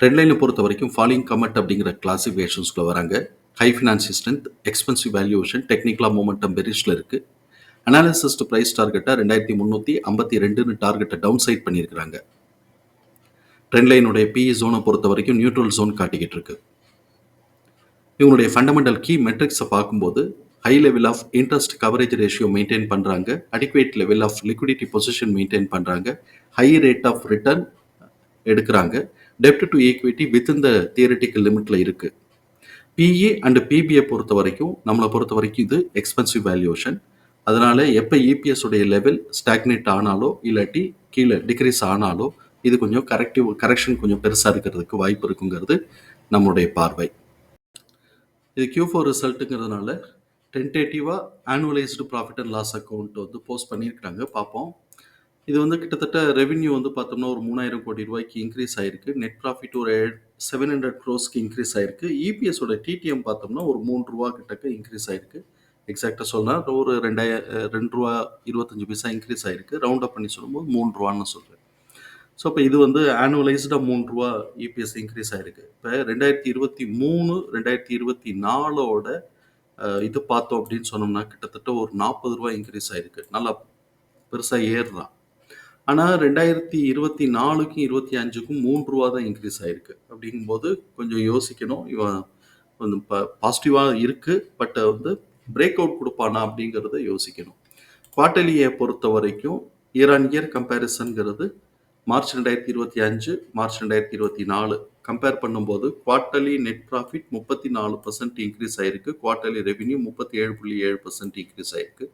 Trend லைனை பொறுத்த வரைக்கும் ஃபாலிங் கமெண்ட் அப்படிங்கிற கிளாசிஃபிகேஷன்ஸ்குள்ள வராங்க. High financial strength expensive valuation டெக்னிக்கலா மூமெண்டம் பெரிஷில் இருக்குது அனாலிசிஸ்ட் ப்ரைஸ் டார்கெட்டாக ரெண்டாயிரத்தி முந்நூற்றி ஐம்பத்தி ரெண்டுன்னு டார்கெட்டை டவுன் சைட் பண்ணியிருக்கிறாங்க ட்ரெண்ட் லைனுடைய பிஇ ஜோனை பொறுத்த வரைக்கும் நியூட்ரல் ஜோன் காட்டிக்கிட்டு இருக்கு. இவங்களுடைய ஃபண்டமெண்டல் கீ மெட்ரிக்ஸை பார்க்கும்போது high level of interest coverage ratio maintain பண்ணுறாங்க adequate level of liquidity position maintain பண்ணுறாங்க ஹை ரேட் ஆஃப் ரிட்டர்ன் எடுக்கிறாங்க. டெப்ட் to equity within the theoretical லிமிட்டில் இருக்குது பிஇ அண்ட் பிபிஐ பொறுத்த வரைக்கும் நம்மளை பொறுத்த வரைக்கும் இது எக்ஸ்பென்சிவ் வேல்யூஷன் அதனால எப்போ இபிஎஸ் உடைய லெவல் ஸ்டாக்னேட் ஆனாலோ இல்லாட்டி கீழே டிக்ரீஸ் ஆனாலோ இது கொஞ்சம் கரெக்டிவ் கரெக்ஷன் கொஞ்சம் பெருசாக இருக்கிறதுக்கு வாய்ப்பு இருக்குங்கிறது நம்மளுடைய பார்வை. இது கியூ ஃபோர் ரிசல்ட்டுங்கிறதுனால டென்டேட்டிவாக annualised profit and loss account வந்து போஸ்ட் பண்ணியிருக்கிறாங்க. பார்ப்போம். இது வந்து கிட்டத்தட்ட ரெவென்யூ வந்து பார்த்தோம்னா ஒரு மூணாயிரம் கோடி ரூபாய்க்கு இன்க்ரீஸ் ஆயிருக்கு. நெட் ப்ராஃபிட் ஒரு செவன் ஹண்ட்ரட் க்ரோஸ்க்கு இன்க்ரீஸ் ஆயிருக்கு. இபிஎஸோட டிடிஎம் பார்த்தோம்னா ஒரு மூணு ரூபா கிட்டக்க இன்க்ரீஸ் ஆயிருக்கு. எக்ஸாக்டாக சொன்னால் ஒரு ரெண்டாயிர ரெண்டு ரூபா இருபத்தஞ்சு பைசா இன்க்ரீஸ் ஆயிருக்கு. ரவுண்ட் அப் பண்ணி சொல்லும்போது மூணு ரூபான்னு சொல்கிறேன் ஸோ இப்போ இது வந்து ஆனுவலைஸ்டாக மூணு ரூபா இபிஎஸ் இன்க்ரீஸ் ஆயிருக்கு. இப்போ ரெண்டாயிரத்தி இருபத்தி மூணு ரெண்டாயிரத்தி இருபத்தி நாலோட இது பார்த்தோம் அப்படின்னு சொன்னோம்னா கிட்டத்தட்ட ஒரு நாற்பது ரூபா இன்க்ரீஸ் ஆயிருக்கு. நல்லா பெருசாக ஏறுறான். ஆனால் ரெண்டாயிரத்தி இருபத்தி நாலுக்கும் இருபத்தி அஞ்சுக்கும் மூன்று ரூபா தான் இன்க்ரீஸ் ஆயிருக்கு. அப்படிங்கும்போது கொஞ்சம் யோசிக்கணும். இவன் கொஞ்சம் பாசிட்டிவாக இருக்கு. பட் வந்து பிரேக் அவுட் கொடுப்பானா அப்படிங்கிறத யோசிக்கணும். குவார்டர்லியை பொறுத்த வரைக்கும் இயர் ஆன் இயர் கம்பேரிசன்கிறது மார்ச் ரெண்டாயிரத்தி இருபத்தி அஞ்சு மார்ச் ரெண்டாயிரத்தி இருபத்தி நாலு. கம்பேர் பண்ணும்போது குவார்டர்லி நெட் ப்ராஃபிட் முப்பத்தி நாலு பர்சன்ட் இன்க்ரீஸ் ஆயிருக்கு. குவார்டர்லி ரெவென்யூ முப்பத்தி ஏழு புள்ளி ஏழு பர்சன்ட் இன்க்ரீஸ் ஆயிருக்கு.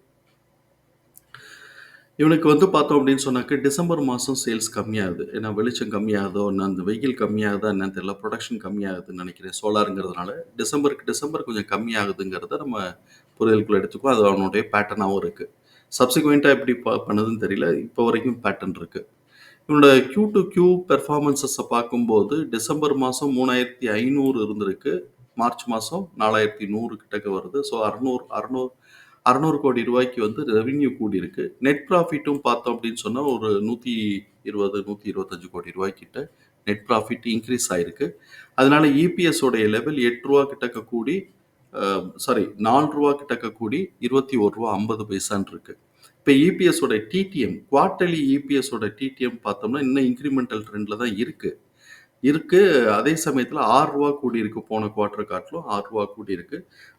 இவனுக்கு வந்து பார்த்தோம் அப்படின்னு சொன்னாக்க டிசம்பர் மாதம் சேல்ஸ் கம்மியாகுது. ஏன்னா வெளிச்சம் கம்மியாகுதோ என்ன அந்த வெயில் கம்மியாகுதா என்னன்னு தெரியல. ப்ரொடக்ஷன் கம்மியாகுதுன்னு நினைக்கிறேன். சோலாருங்கிறதுனால டிசம்பருக்கு டிசம்பர் கொஞ்சம் கம்மியாகுதுங்கிறத நம்ம புரிதலுக்குள்ள எடுத்துக்கோ அது அவனுடைய பேட்டர்னாகவும் இருக்குது சப்சிக்வெண்ட்டாக எப்படி ப பண்ணுதுன்னு தெரியல. இப்போ வரைக்கும் பேட்டர்ன் இருக்குது இவனோட கியூ டு கியூ பெர்ஃபார்மன்ஸஸை பார்க்கும்போது டிசம்பர் மாதம் மூணாயிரத்தி ஐநூறு இருந்திருக்கு. மார்ச் மாதம் நாலாயிரத்தி நூறு கிட்டக்க வருது. ஸோ அறநூறு அறநூறு அறநூறு கோடி ரூபாய்க்கு வந்து ரெவென்யூ கூடியிருக்கு. நெட் ப்ராஃபிட்டும் பார்த்தோம் அப்படின்னு சொன்னால் ஒரு நூற்றி இருபது நூற்றி இருபத்தஞ்சு கோடி ரூபாய்க்கிட்ட நெட் ப்ராஃபிட் இன்க்ரீஸ் ஆயிருக்கு. அதனால இபிஎஸ் உடைய லெவல் எட்டு ரூபா கிட்டக்க கூடி சாரி நாலு ரூபா கிட்டக்க கூடி இருபத்தி ஒரு ரூபா ஐம்பது பைசான் இருக்கு. இப்போ இபிஎஸோட டிடிஎம் குவார்டர்லி இபிஎஸோட டிடிஎம் பார்த்தோம்னா இன்னும் இன்க்ரிமெண்டல் ட்ரெண்டில் தான் இருக்குது இருக்கு. அதே சமயத்தில் ஆறு ரூபா கூடி இருக்கு போன குவார்டர் காட்டிலும் ஆறு ரூபா கூடி இருக்கு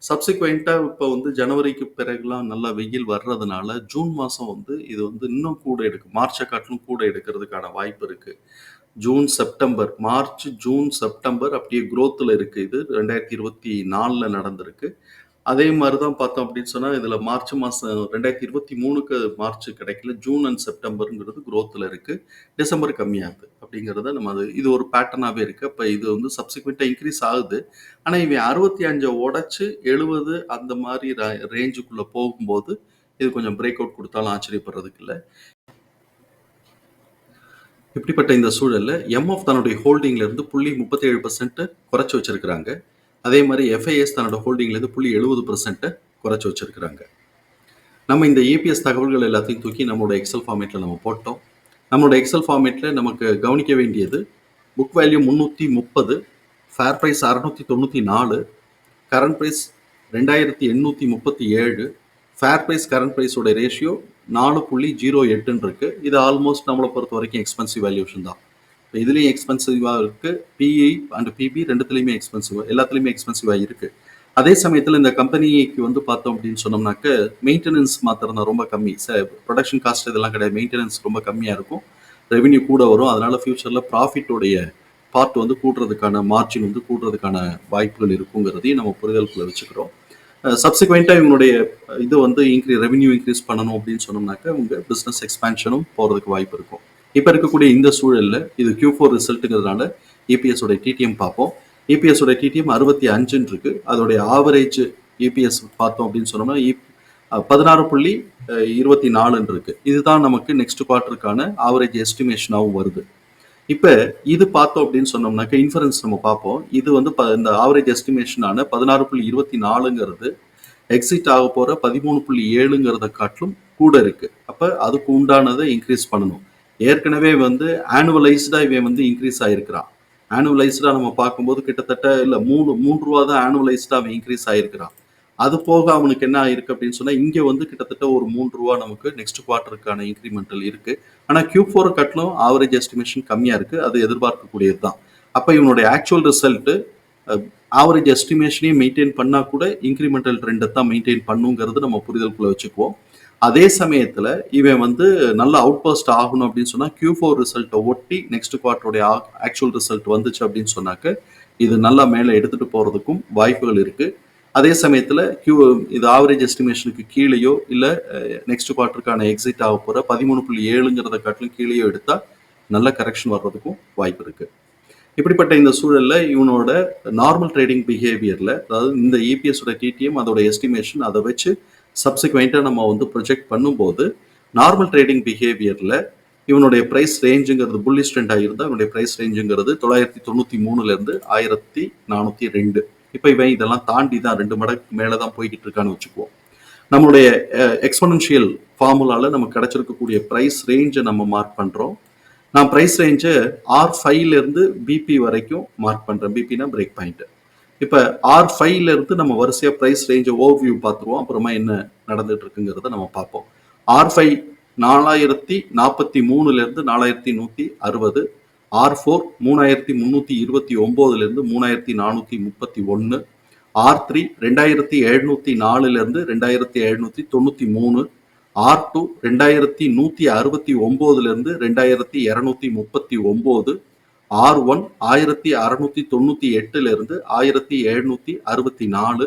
சப்சிக்வெண்ட்டாக இப்போ வந்து ஜனவரிக்கு பிறகுலாம் நல்லா வெயில் வர்றதுனால ஜூன் மாதம் வந்து இது வந்து இன்னும் கூட எடுக்கு. மார்ச்சை காட்டிலும் கூட எடுக்கிறதுக்கான வாய்ப்பு இருக்குது June September. March June September அப்படியே குரோத்தில் இருக்குது இது ரெண்டாயிரத்தி இருபத்தி நாலில் நடந்திருக்கு. அதே மாதிரி தான் பார்த்தோம் அப்படின்னு சொன்னால் இதில் மார்ச் மாதம் ரெண்டாயிரத்தி இருபத்தி மூணுக்கு மார்ச் கிடைக்கல. ஜூன் அண்ட் செப்டம்பருங்கிறது குரோத்தில் இருக்குது டிசம்பர் கம்மியாகுது அப்படிங்கிறத நம்ம அது இது ஒரு பேட்டர்னாகவே இருக்குது அப்போ இது வந்து சப்சிக்வெண்ட்டாக இன்க்ரீஸ் ஆகுது. ஆனால் இவன் அறுபத்தி அஞ்சை உடச்சி எழுபது அந்த மாதிரி ரேஞ்சுக்குள்ளே போகும்போது இது கொஞ்சம் பிரேக் அவுட் கொடுத்தாலும் ஆச்சரியப்படுறதுக்கு இல்லை. இப்படிப்பட்ட இந்த சூழலில் எம்எஃப் தன்னுடைய ஹோல்டிங்லேருந்து புள்ளி முப்பத்தி ஏழு குறைச்சி வச்சுருக்கிறாங்க. அதே மாதிரி எஃப்ஐஎஸ் தன்னோட ஹோல்டிங்லேருந்து புள்ளி எழுபது பர்சன்ட்டை குறைச்சி வச்சிருக்கிறாங்க. நம்ம இந்த ஏபிஎஸ் தகவல்கள் எல்லாத்தையும் தூக்கி நம்மளோட எக்ஸல் ஃபார்மேட்டில் நம்ம போட்டோம். நம்மளோட எக்ஸல் ஃபார்மேட்டில் நமக்கு கவனிக்க வேண்டியது புக் வேல்யூ முந்நூற்றி முப்பது ஃபேர் ப்ரைஸ் அறநூற்றி தொண்ணூற்றி நாலு கரண்ட் ப்ரைஸ் ரெண்டாயிரத்தி எண்ணூற்றி முப்பத்தி ஏழு ஃபேர் ப்ரைஸ் கரண்ட் ப்ரைஸோட ரேஷியோ நாலு புள்ளி ஜீரோ எட்டுன்னு இருக்குது இது ஆல்மோஸ்ட் நம்மளை பொறுத்த வரைக்கும் எக்ஸ்பென்சிவ் வேல்யூஷன் தான். இப்போ இதுலேயும் எக்ஸ்பென்சிவாக இருக்குது பிஇ அண்ட் பிபி ரெண்டுத்துலேயுமே எக்ஸ்பென்சிவ் எல்லாத்துலேயுமே எக்ஸ்பென்சிவாக இருக்குது அதே சமயத்தில் இந்த கம்பெனிக்கு வந்து பார்த்தோம் அப்படின்னு சொன்னோம்னாக்க மெயின்டெனன்ஸ் மாத்திரம் தான் ரொம்ப கம்மி. சார் ப்ரொடக்ஷன் காஸ்ட் இதெல்லாம் கிடையாது. மெயின்டெனன்ஸ் ரொம்ப கம்மியாக இருக்கும். ரெவென்யூ கூட வரும். அதனால் ஃப்யூச்சரில் ப்ராஃபிட்டோடைய பார்ட் வந்து கூட்டுறதுக்கான மார்ஜின் வந்து கூட்டுறதுக்கான வாய்ப்புகள் இருக்குங்கிறதையும் நம்ம புரிதலுக்குள்ள வச்சுக்கிறோம். சப்சிக்வெண்ட்டாக இவங்களுடைய இது வந்து இன்க்ரீ ரெவென்யூ இன்க்ரீஸ் பண்ணணும் அப்படின்னு சொன்னோம்னாக்க உங்கள் பிஸ்னஸ் எக்ஸ்பேன்ஷனும் போகிறதுக்கு வாய்ப்பு இருக்கும். இப்போ இருக்கக்கூடிய இந்த சூழலில் இது கியூ ஃபோர் ரிசல்ட்டுங்கிறதுனால இபிஎஸ் உடைய டிடிஎம் பார்ப்போம். இபிஎஸ் உடைய டிடிஎம் அறுபத்தி அஞ்சுன்னு இருக்கு. அதோடைய ஆவரேஜ் இபிஎஸ் பார்த்தோம் அப்படின்னு சொன்னோம்னா பதினாறு புள்ளி இருபத்தி நாலுன்னு இருக்கு. இதுதான் நமக்கு நெக்ஸ்ட் குவார்ட்டருக்கான ஆவரேஜ் எஸ்டிமேஷனாகவும் வருது. இப்போ இது பார்த்தோம் அப்படின்னு சொன்னோம்னாக்க இன்ஃபரன்ஸ் நம்ம பார்ப்போம். இது வந்து ப- இந்த ஆவரேஜ் எஸ்டிமேஷனான பதினாறு புள்ளி இருபத்தி நாலுங்கிறது எக்ஸிட் ஆக போகிற பதிமூணு புள்ளி ஏழுங்கிறத காட்டிலும் கூட இருக்குது அப்போ அதுக்கு உண்டானதை இன்க்ரீஸ் பண்ணணும். ஏற்கனவே வந்து ஆனுவலைஸ்டாக இவன் வந்து இன்க்ரீஸ் ஆகிருக்கிறான் ஆனுவலைஸ்டாக நம்ம பார்க்கும்போது கிட்டத்தட்ட இல்லை மூணு மூன்று ரூபா தான் ஆனுவலைஸ்டாக அவன் இன்க்ரீஸ் ஆகிருக்கிறான் அது போக அவனுக்கு என்ன ஆயிருக்கு அப்படின்னு சொன்னால் இங்கே வந்து கிட்டத்தட்ட ஒரு மூன்று ரூபா நமக்கு நெக்ஸ்ட் குவார்ட்டருக்கான இன்க்ரிமெண்டல் இருக்குது ஆனால் கியூ ஃபோர் கட்டிலும் ஆவரேஜ் எஸ்டிமேஷன் கம்மியாக இருக்குது அது எதிர்பார்க்கக்கூடியது தான். அப்போ இவனுடைய ஆக்சுவல் ரிசல்ட்டு ஆவரேஜ் எஸ்டிமேஷனையும் மெயின்டைன் பண்ணால் கூட இன்க்ரிமெண்டல் ட்ரெண்டை தான் மெயின்டைன் பண்ணுங்கிறது நம்ம புரிதலுக்குள்ளே வச்சுக்குவோம். அதே சமயத்தில் இவன் வந்து நல்ல அவுட் பர்ஸ்ட் ஆகணும் அப்படின்னு சொன்னால் கியூ ஃபோர் ரிசல்ட்டை ஒட்டி நெக்ஸ்ட் குவார்ட்டருடைய ஆக்சுவல் ரிசல்ட் வந்துச்சு அப்படின்னு சொன்னாக்க இது நல்லா மேலே எடுத்துகிட்டு போகிறதுக்கும் வாய்ப்புகள் இருக்குது அதே சமயத்தில் கியூ இது ஆவரேஜ் எஸ்டிமேஷனுக்கு கீழேயோ இல்லை நெக்ஸ்ட் குவார்ட்டருக்கான எக்ஸிட் ஆக போகிற பதிமூணு புள்ளி ஏழுங்கிறத காட்டிலும் கீழேயோ எடுத்தால் நல்ல கரெக்ஷன் வர்றதுக்கும் வாய்ப்பு இருக்குது இப்படிப்பட்ட இந்த சூழலில் இவனோட நார்மல் ட்ரேடிங் பிஹேவியரில் அதாவது இந்த இபிஎஸோட டிடிஎம் அதோட எஸ்டிமேஷன் அதை வச்சு சப்சிக்வெண்ட்டாக நம்ம வந்து ப்ரொஜெக்ட் பண்ணும்போது நார்மல் ட்ரேடிங் பிஹேவியரில் இவனுடைய ப்ரைஸ் ரேஞ்சுங்கிறது புல்லிஷ் ட்ரெண்டாக இருந்தால் இவனுடைய பிரைஸ் ரேஞ்சுங்கிறது தொள்ளாயிரத்தி தொண்ணூற்றி மூணுலேருந்து ஆயிரத்தி நானூற்றி ரெண்டு. இப்போ இவன் இதெல்லாம் தாண்டி தான் ரெண்டு மடங்கு மேலே தான் போய்கிட்டு இருக்கான்னு வச்சுக்குவோம். நம்மளுடைய எக்ஸ்பனன்ஷியல் ஃபார்முலாவில் நமக்கு கிடைச்சிருக்கக்கூடிய ப்ரைஸ் ரேஞ்சை நம்ம மார்க் பண்ணுறோம் நான் ப்ரைஸ் ரேஞ்சை ஆர் ஃபைவ்லேருந்து பிபி வரைக்கும் மார்க் பண்ணுறேன் பிபினா பிரேக் பாயிண்ட்டு இப்போ ஆர் ஃபைவ்ல இருந்து நம்ம வரிசையாக ப்ரைஸ் ரேஞ்சை ஓவர்வியூ பார்த்துருவோம். அப்புறமா என்ன நடந்துட்டு இருக்குங்கிறத நம்ம பார்ப்போம். ஆர் ஃபைவ் நாலாயிரத்தி நாற்பத்தி மூணுலேருந்து நாலாயிரத்தி நூற்றி அறுபது ஆர் ஃபோர் மூணாயிரத்தி முந்நூற்றி இருபத்தி ஒம்போதுலேருந்து மூணாயிரத்தி நானூற்றி முப்பத்தி ஒன்று ஆர் த்ரீ ரெண்டாயிரத்தி எழுநூற்றி நாலுலேருந்து ரெண்டாயிரத்தி எழுநூற்றி தொண்ணூற்றி மூணு ஆர் டூ ரெண்டாயிரத்தி நூற்றி அறுபத்தி ஒம்போதுலேருந்து ரெண்டாயிரத்தி இரநூத்தி முப்பத்தி ஒம்பது ஆர் ஒன் ஆயிரத்தி அறநூற்றி தொண்ணூற்றி எட்டுலேருந்து ஆயிரத்தி எழுநூற்றி அறுபத்தி நாலு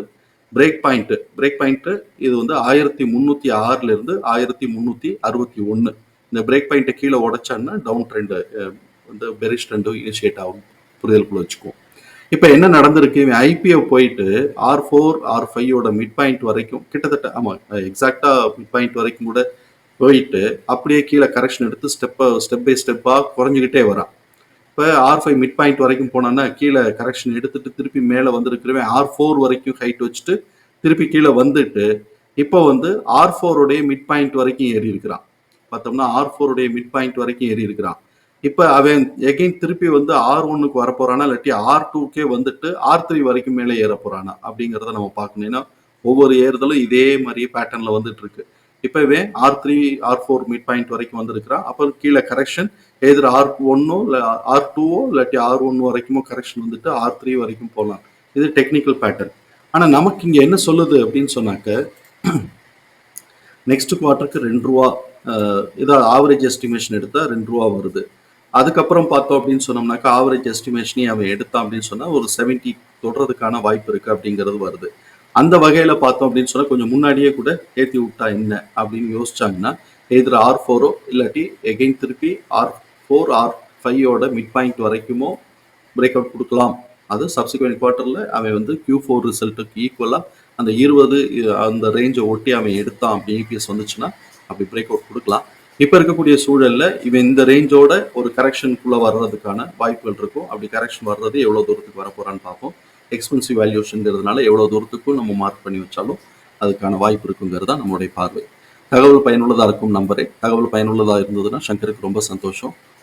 பிரேக் பாயிண்ட் பிரேக் பாயிண்ட் இது வந்து ஆயிரத்தி முந்நூற்றி ஆறுலேருந்து ஆயிரத்தி முன்னூத்தி அறுபத்தி ஒன்று இந்த பிரேக் பாயிண்ட்டை கீழே உடைச்சான்னா டவுன் ட்ரெண்டு வந்து பெரிஷ் ட்ரெண்டு இனிஷியேட் ஆகும். புரிதலுக்குள்ள வச்சுக்குவோம். இப்போ என்ன நடந்திருக்கு? இவன் ஐபிஓ போயிட்டு ஆர் ஃபோர் ஆர் ஃபைவோட மிட் பாயிண்ட் வரைக்கும் கிட்டத்தட்ட ஆமாம் எக்ஸாக்டாக மிட் பாயிண்ட் வரைக்கும் கூட போயிட்டு அப்படியே கீழே கரெக்ஷன் எடுத்து ஸ்டெப்பை ஸ்டெப் பை ஸ்டெப்பாக குறைஞ்சிக்கிட்டே வரான். இப்போ ஆர் ஃபைவ் மிட் பாயிண்ட் வரைக்கும் போனோன்னா கீழே கரெக்ஷன் எடுத்துட்டு திருப்பி மேலே வந்திருக்கிறவன் ஆர் ஃபோர் வரைக்கும் ஹைட் வச்சுட்டு திருப்பி கீழே வந்துட்டு இப்போ வந்து ஆர் ஃபோருடைய மிட் பாயிண்ட் வரைக்கும் ஏறி இருக்கிறான். பார்த்தோம்னா ஆர் ஃபோருடைய மிட் பாயிண்ட் வரைக்கும் ஏறி இருக்கிறான். இப்போ அவன் எகெயின் திருப்பி வந்து ஆர் ஒன்னுக்கு வரப்போறானா இல்லாட்டி ஆர் டூக்கே வந்துட்டு ஆர் த்ரீ வரைக்கும் மேலே ஏற போறானா அப்படிங்கிறத நம்ம பார்க்கணும். ஏன்னா ஒவ்வொரு ஏறுதலும் இதே மாதிரி பேட்டர்ன்ல வந்துட்டு இருக்கு. இப்போ இவன் R three R four mid point வரைக்கும் வந்திருக்கிறான். அப்போ கீழே கரெக்ஷன் எதிர் ஆர் ஒன்னோ இல்லை ஆர் டூவோ இல்லாட்டி ஆர் ஒன் வரைக்குமோ கரெக்ஷன் வந்துட்டு ஆர் த்ரீ வரைக்கும் போகலாம். இது டெக்னிக்கல் பேட்டர்ன் ஆனால் நமக்கு இங்கே என்ன சொல்லுது அப்படின்னு சொன்னாக்க நெக்ஸ்ட் குவார்ட்டருக்கு ரெண்டு ரூபா இதாக ஆவரேஜ் எஸ்டிமேஷன் எடுத்தால் ரெண்டு ரூபா வருது. அதுக்கப்புறம் பார்த்தோம் அப்படின்னு சொன்னோம்னாக்கா ஆவரேஜ் எஸ்டிமேஷனே அவன் எடுத்தான் அப்படின்னு சொன்னால் ஒரு செவன்ட்டி தொடுறதுக்கான வாய்ப்பு இருக்குது அப்படிங்கிறது வருது. அந்த வகையில் பார்த்தோம் அப்படின்னு சொன்னால் கொஞ்சம் முன்னாடியே கூட ஏற்றி விட்டா என்ன அப்படின்னு யோசிச்சாங்கன்னா எதிர ஆர் ஃபோரோ இல்லாட்டி எகெயின் திருப்பி ஆர் ஃபோர் ஆர் ஃபைவோட மிட் பாயிண்ட் வரைக்குமோ பிரேக் அவுட் கொடுக்கலாம். அது சப்சிக்வெண்ட் குவார்ட்டரில் அவன் வந்து கியூ ஃபோர் ரிசல்ட்டுக்கு ஈக்குவலாக அந்த இருபது அந்த ரேஞ்சை ஒட்டி அவன் எடுத்தான் அப்படி இபிஎஸ் வந்துச்சுன்னா அப்படி பிரேக் அவுட் கொடுக்கலாம். இப்போ இருக்கக்கூடிய சூழலில் இவன் இந்த ரேஞ்சோட ஒரு கரெக்ஷனுக்குள்ளே வர்றதுக்கான வாய்ப்புகள் இருக்கும் அப்படி கரெக்ஷன் வர்றது எவ்வளோ தூரத்துக்கு வர பார்ப்போம். எக்ஸ்பென்சிவ் வேல்யூஷன்ங்கிறதுனால எவ்வளோ தூரத்துக்கும் நம்ம மார்க் பண்ணி வச்சாலும் அதுக்கான வாய்ப்பு இருக்குங்கிறது தான் நம்மளுடைய பார்வை. தகவல் பயனுள்ளதாக இருக்கும் நம்பரே. தகவல் பயனுள்ளதாக இருந்ததுன்னா சங்கருக்கு ரொம்ப சந்தோஷம்.